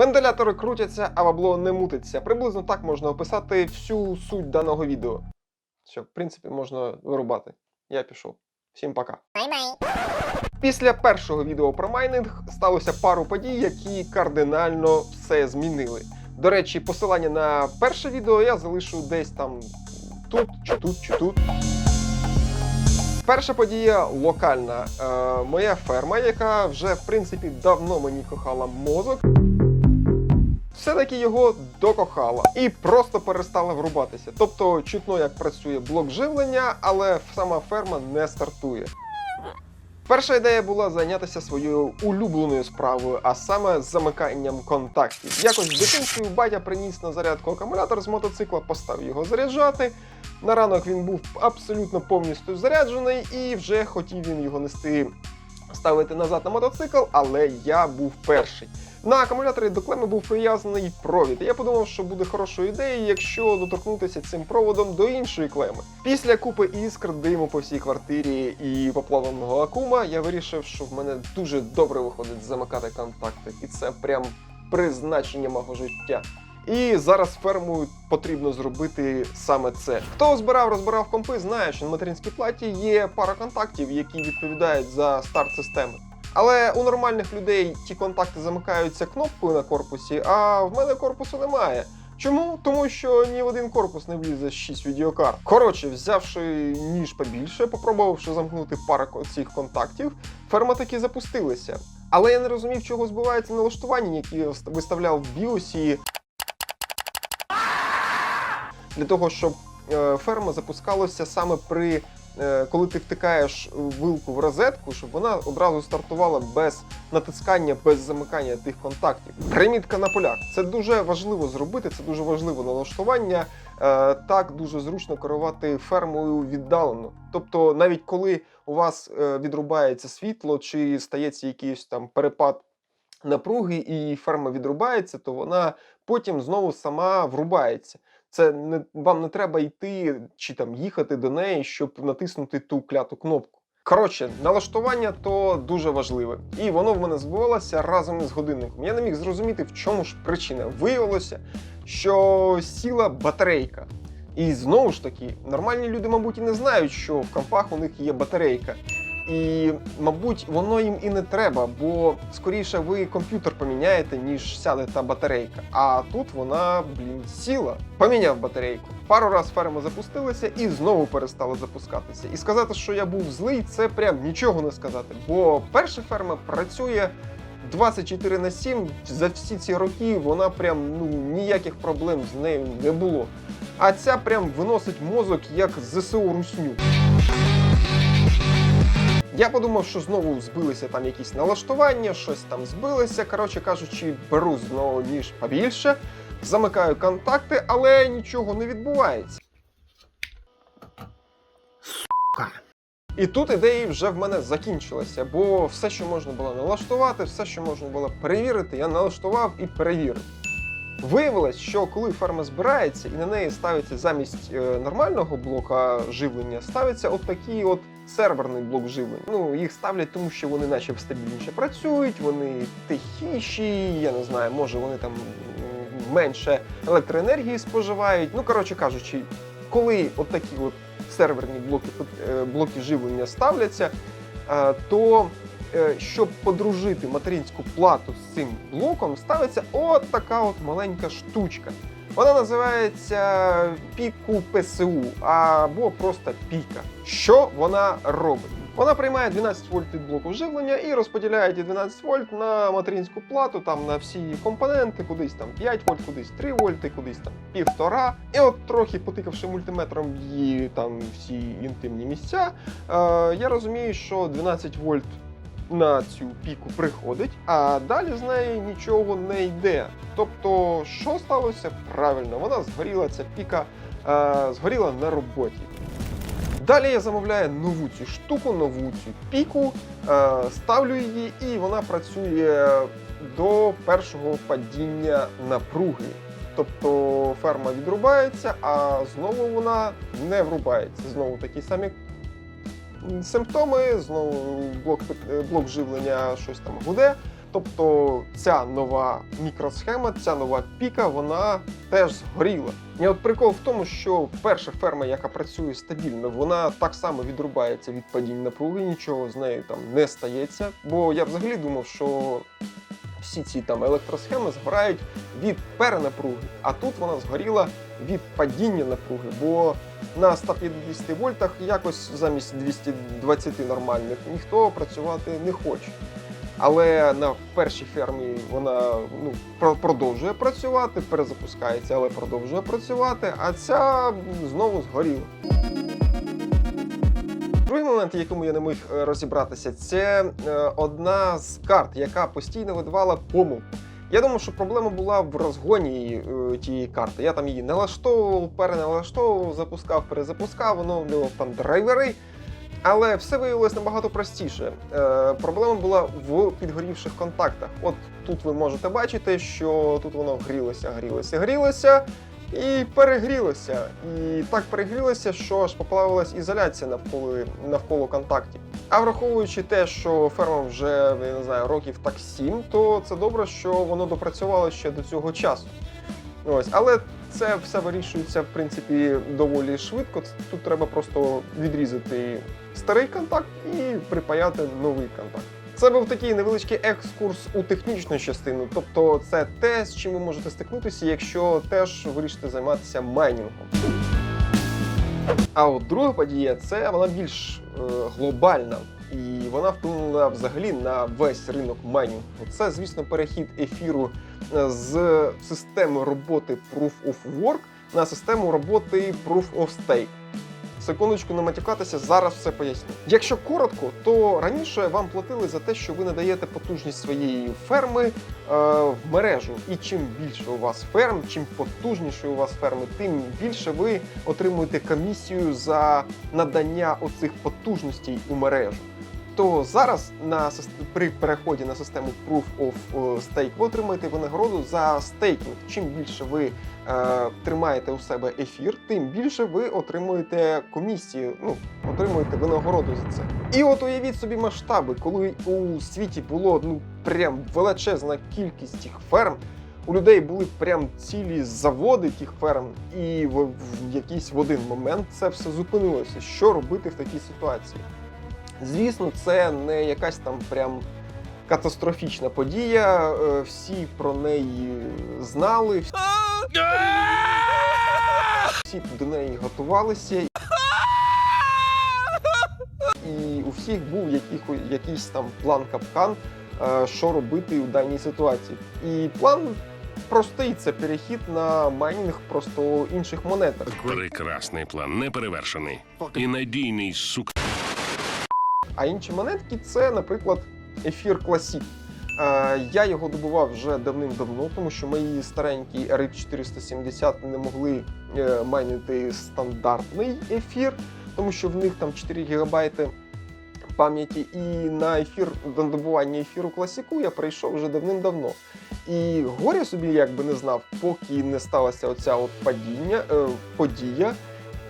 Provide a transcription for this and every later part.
Вентилятори крутяться, а бабло не мутиться. Приблизно так можна описати всю суть даного відео. Що, в принципі, можна вирубати. Я пішов. Всім пока. Після першого відео про майнинг сталося пару подій, які кардинально все змінили. До речі, посилання на перше відео я залишу десь там тут, чи тут, чи тут. Перша подія локальна. Е, моя ферма, яка вже в принципі давно мені кохала мозок. Все-таки його докохала і просто перестала врубатися. Тобто чутно, як працює блок живлення, але сама ферма не стартує. Перша ідея була зайнятися своєю улюбленою справою, а саме замиканням контактів. Якось в дитинстві батя приніс на зарядку акумулятор з мотоцикла, поставив його заряджати. На ранок він був абсолютно повністю заряджений і вже хотів він його нести ставити назад на мотоцикл, але я був перший. На акумуляторі до клеми був прив'язаний провід. Я подумав, що буде хорошою ідеєю, якщо доторкнутися цим проводом до іншої клеми. Після купи іскр, диму по всій квартирі і поплавленого акума, я вирішив, що в мене дуже добре виходить замикати контакти, і це прям призначення мого життя. І зараз ферму потрібно зробити саме це. Хто збирав, розбирав компи, знає, що на материнській платі є пара контактів, які відповідають за старт системи. Але у нормальних людей ті контакти замикаються кнопкою на корпусі, а в мене корпусу немає. Чому? Тому що ні в один корпус не влізе 6 відеокарт. Коротше, взявши ніж побільше, попробувавши замкнути пару цих контактів, ферма таки запустилася. Але я не розумів, чого збивається налаштування, які я виставляв в біосі для того, щоб е, ферма запускалася саме при коли ти втикаєш вилку в розетку, щоб вона одразу стартувала без натискання, без замикання тих контактів. Примітка на полях. Це дуже важливо зробити, це дуже важливе налаштування. Е, Так дуже зручно керувати фермою віддалено. Тобто, навіть коли у вас е, відрубається світло чи стається якийсь там перепад напруги, і ферма відрубається, то вона потім знову сама врубається. Це не вам не треба йти чи там їхати до неї, щоб натиснути ту кляту кнопку. Коротше, налаштування то дуже важливе, і воно в мене збивалося разом із годинником. Я не міг зрозуміти, в чому ж причина. Виявилося, що сіла батарейка. І знову ж таки, нормальні люди, мабуть, і не знають, що в компах у них є батарейка. І, мабуть, воно їм і не треба, бо скоріше ви комп'ютер поміняєте, ніж сяде та батарейка. А тут вона, блін, сіла. Поміняв батарейку. Пару раз ферма запустилася і знову перестала запускатися. І сказати, що я був злий, це прям нічого не сказати. Бо перша ферма працює 24 на 7. За всі ці роки вона прям ну ніяких проблем з нею не було. А ця прям виносить мозок як ЗСУ русню. Я подумав, що знову збилися там якісь налаштування, щось там збилося. Коротше кажучи, беру знову ніж побільше, замикаю контакти, але нічого не відбувається. І тут ідеї вже в мене закінчилися, бо все, що можна було налаштувати, все, що можна було перевірити, я налаштував і перевірив. Виявилось, що коли ферма збирається і на неї ставиться замість е, нормального блока живлення, ставиться от такий от серверний блок живлення. Ну, їх ставлять, тому що вони наче стабільніше працюють, вони тихіші, я не знаю, може вони там менше електроенергії споживають. Ну, коротше кажучи, коли от такі от серверні блоки, е, блоки живлення ставляться, е, то е, щоб подружити материнську плату з цим блоком, ставиться от така от маленька штучка. Вона називається піку ПСУ або просто піка. Що вона робить? Вона приймає 12 вольт від блоку живлення і розподіляє ті 12 вольт на материнську плату, там на всі компоненти, кудись там 5 вольт, кудись 3 вольти, кудись там півтора. І от трохи потикавши мультиметром її там всі інтимні місця, е, я розумію, що 12 вольт на цю піку приходить, а далі з неї нічого не йде. Тобто, що сталося правильно? Вона згоріла, ця піка е, згоріла на роботі. Далі я замовляю нову цю штуку, нову цю піку, е, ставлю її, і вона працює до першого падіння напруги. Тобто ферма відрубається, а знову вона не врубається. Знову такі самі симптоми, знову блок, блок живлення щось там гуде. Тобто ця нова мікросхема, ця нова піка, вона теж згоріла. І от прикол в тому, що перша ферма, яка працює стабільно, вона так само відрубається від падінь напруги, нічого з нею там не стається. Бо я взагалі думав, що всі ці там електросхеми згорають від перенапруги, а тут вона згоріла від падіння напруги, бо на 150 вольтах якось замість 220 нормальних ніхто працювати не хоче. Але на першій фермі вона ну, про- продовжує працювати, перезапускається, але продовжує працювати, а ця знову згоріла. Другий момент, якому я не міг е, розібратися, це е, одна з карт, яка постійно видавала помилку. Я думав, що проблема була в розгоні е, тієї карти. Я там її налаштовував, переналаштовував, запускав, перезапускав, оновлював там драйвери. Але все виявилось набагато простіше. Проблема була в підгорівших контактах. От тут ви можете бачити, що тут воно грілося, грілося, грілося і перегрілося. І так перегрілося, що аж поплавилась ізоляція навколо, навколо контактів. А враховуючи те, що ферма вже я не знаю, років так сім, то це добре, що воно допрацювало ще до цього часу. Ось, але це все вирішується в принципі доволі швидко. Тут треба просто відрізати старий контакт і припаяти новий контакт. Це був такий невеличкий екскурс у технічну частину, тобто це те, з чим ви можете стикнутися, якщо теж вирішите займатися майнінгом. А от друга подія це вона більш е, глобальна. І вона вплинула взагалі на весь ринок майнінгу. Це, звісно, перехід ефіру е, з системи роботи Proof of Work на систему роботи Proof of Stake. Секундочку, не матюкатися, зараз все поясню. Якщо коротко, то раніше вам платили за те, що ви надаєте потужність своєї ферми е, в мережу. І чим більше у вас ферм, чим потужніше у вас ферми, тим більше ви отримуєте комісію за надання оцих потужностей у мережу. То зараз на при переході на систему Proof of е, Stake ви отримаєте винагороду за стейкінг. Чим більше ви е, тримаєте у себе ефір, тим більше ви отримуєте комісію, ну отримуєте винагороду за це. І от уявіть собі масштаби, коли у світі було ну прям величезна кількість тих ферм. У людей були прям цілі заводи тих ферм, і в, в якийсь в один момент це все зупинилося. Що робити в такій ситуації? Звісно, це не якась там прям катастрофічна подія. е, Всі про неї знали, всі до неї готувалися. І у всіх був якийсь там план капкан, е, що робити у даній ситуації. І план простий це перехід на майнінг просто інших монетах. Прекрасний план, неперевершений. І надійний сук. А інші монетки це, наприклад, ефір Classic. Е, Я його добував вже давним-давно, тому що мої старенькі RX 470 не могли е, майнити стандартний ефір, тому що в них там 4 ГБ пам'яті. І на ефір до добування ефіру класіку я прийшов вже давним-давно. І горя собі якби не знав, поки не сталася оця от падіння, е, подія.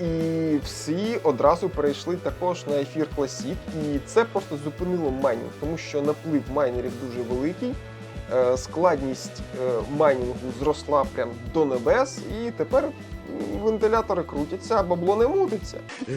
І всі одразу перейшли також на ефір Classic, і це просто зупинило майнінг, тому що наплив майнерів дуже великий, е, складність е, майнінгу зросла прям до небес, і тепер вентилятори крутяться, а бабло не мутиться.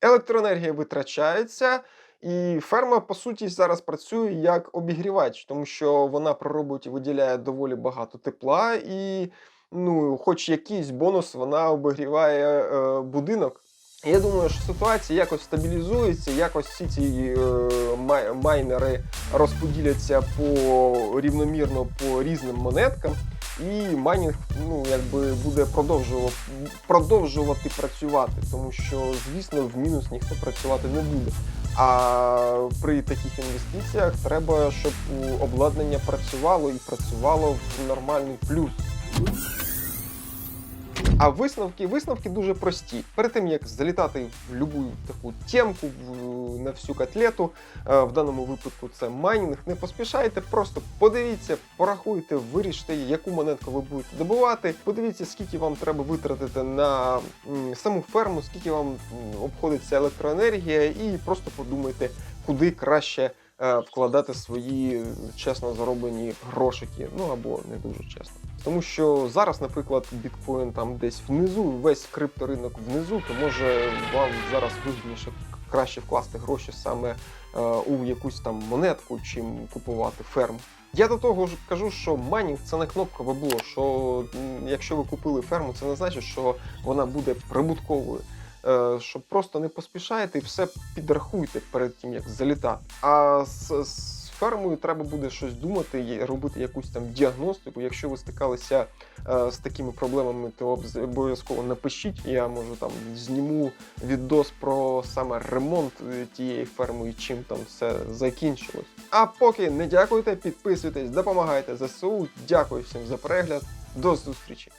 Електроенергія витрачається, і ферма, по суті, зараз працює як обігрівач, тому що вона при роботі виділяє доволі багато тепла, і ну, хоч якийсь бонус вона обігріває е, будинок. Я думаю, що ситуація якось стабілізується, якось всі ці е, майнери розподіляться по рівномірно по різним монеткам, і майнінг ну, якби буде продовжувати, продовжувати працювати, тому що, звісно, в мінус ніхто працювати не буде. А при таких інвестиціях треба, щоб обладнання працювало і працювало в нормальний плюс. А висновки, висновки дуже прості. Перед тим як залітати в будь-яку таку темку в, на всю котлету, е, в даному випадку це майнінг, не поспішайте, просто подивіться, порахуйте, виріште, яку монетку ви будете добувати. Подивіться, скільки вам треба витратити на саму ферму, скільки вам обходиться електроенергія, і просто подумайте, куди краще е, вкладати свої чесно зароблені грошики, ну або не дуже чесно. Тому що зараз, наприклад, біткоін там десь внизу, весь крипторинок внизу, то може вам зараз вигідніше краще вкласти гроші саме е, у якусь там монетку, чим купувати ферму. Я до того ж кажу, що майнінг це не кнопкове було. Що якщо ви купили ферму, це не значить, що вона буде прибутковою. Е, Щоб просто не поспішаєте і все підрахуйте перед тим, як залітати. А з, з фермою треба буде щось думати, робити якусь там діагностику. Якщо ви стикалися е, з такими проблемами, то обов'язково напишіть. Я може там зніму відос про саме ремонт е, тієї ферми і чим там все закінчилось. А поки не дякуйте, підписуйтесь, допомагайте ЗСУ. Дякую всім за перегляд. До зустрічі!